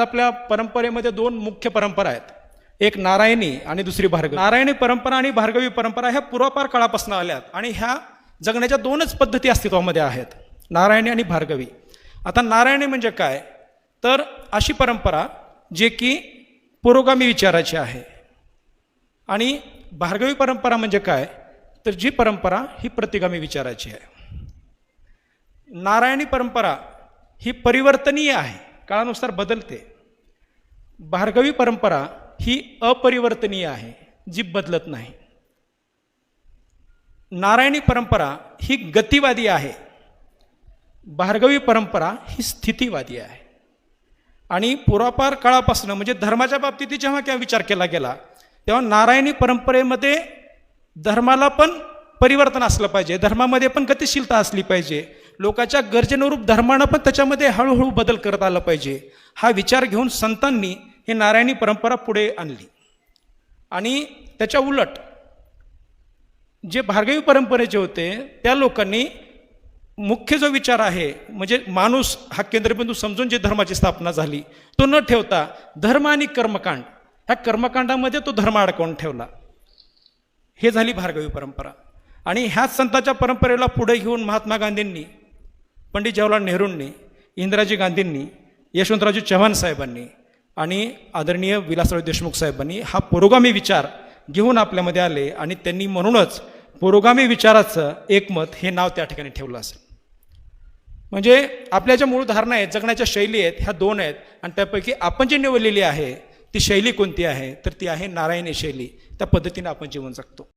आपल्या परंपरेमध्ये दोन मुख्य परंपरा आहेत. एक नारायणी आणि दुसरी भार्गवी. नारायणी परंपरा आणि भार्गवी परंपरा ह्या पूर्वापार काळापासून आल्यात आणि ह्या जगण्याच्या दोनच पद्धती अस्तित्वामध्ये आहेत नारायणी आणि भार्गवी. आता नारायणी म्हणजे काय? तर अशी परंपरा जे की पुरोगामी विचाराची आहे. आणि भार्गवी परंपरा म्हणजे काय? तर जी परंपरा ही प्रतिगामी विचाराची आहे. नारायणी परंपरा ही परिवर्तनीय आहे. काळानुसार बदलते. भार्गवी परंपरा ही अपरिवर्तनीय आहे जी बदलत नाही. नारायणी परंपरा ही गतिवादी आहे. भार्गवी परंपरा ही स्थितीवादी आहे. आणि पुरापार काळापासून म्हणजे धर्माच्या बाबतीत जेव्हा केव्हा विचार केला गेला तेव्हा नारायणी परंपरेमध्ये धर्माला पण परिवर्तन असलं पाहिजे धर्मामध्ये पण गतिशीलता असली पाहिजे लोकांच्या गरजेनुरूप धर्मानं पण त्याच्यामध्ये हळूहळू बदल करत आला पाहिजे. हा विचार घेऊन संतांनी ही नारायणी परंपरा पुढे आणली. आणि त्याच्या उलट जे भार्गवी परंपरेचे होते त्या लोकांनी मुख्य जो विचार आहे म्हणजे माणूस हा केंद्रबिंदू समजून जे धर्माची स्थापना झाली तो न ठेवता धर्म आणि कर्मकांड ह्या कर्मकांडामध्ये तो धर्म अडकवून ठेवला. हे झाली भार्गवी परंपरा. आणि ह्याच संतांच्या परंपरेला पुढे घेऊन महात्मा गांधींनी पंडित जवाहरलाल नेहरूंनी इंदिराजी गांधींनी यशवंतरावजी चव्हाण साहेबांनी आणि आदरणीय विलासराव देशमुख साहेबांनी हा पुरोगामी विचार घेऊन आपल्यामध्ये आले आणि त्यांनी म्हणूनच पुरोगामी विचाराचं एकमत हे नाव त्या ठिकाणी ठेवलं असेल. म्हणजे आपल्या ज्या मूळ धारणा आहेत जगण्याच्या शैली आहेत ह्या दोन आहेत आणि त्यापैकी आपण जी निवडलेली आहे ती शैली कोणती आहे? तर ती आहे नारायणी शैली. त्या पद्धतीने आपण जीवन जगतो.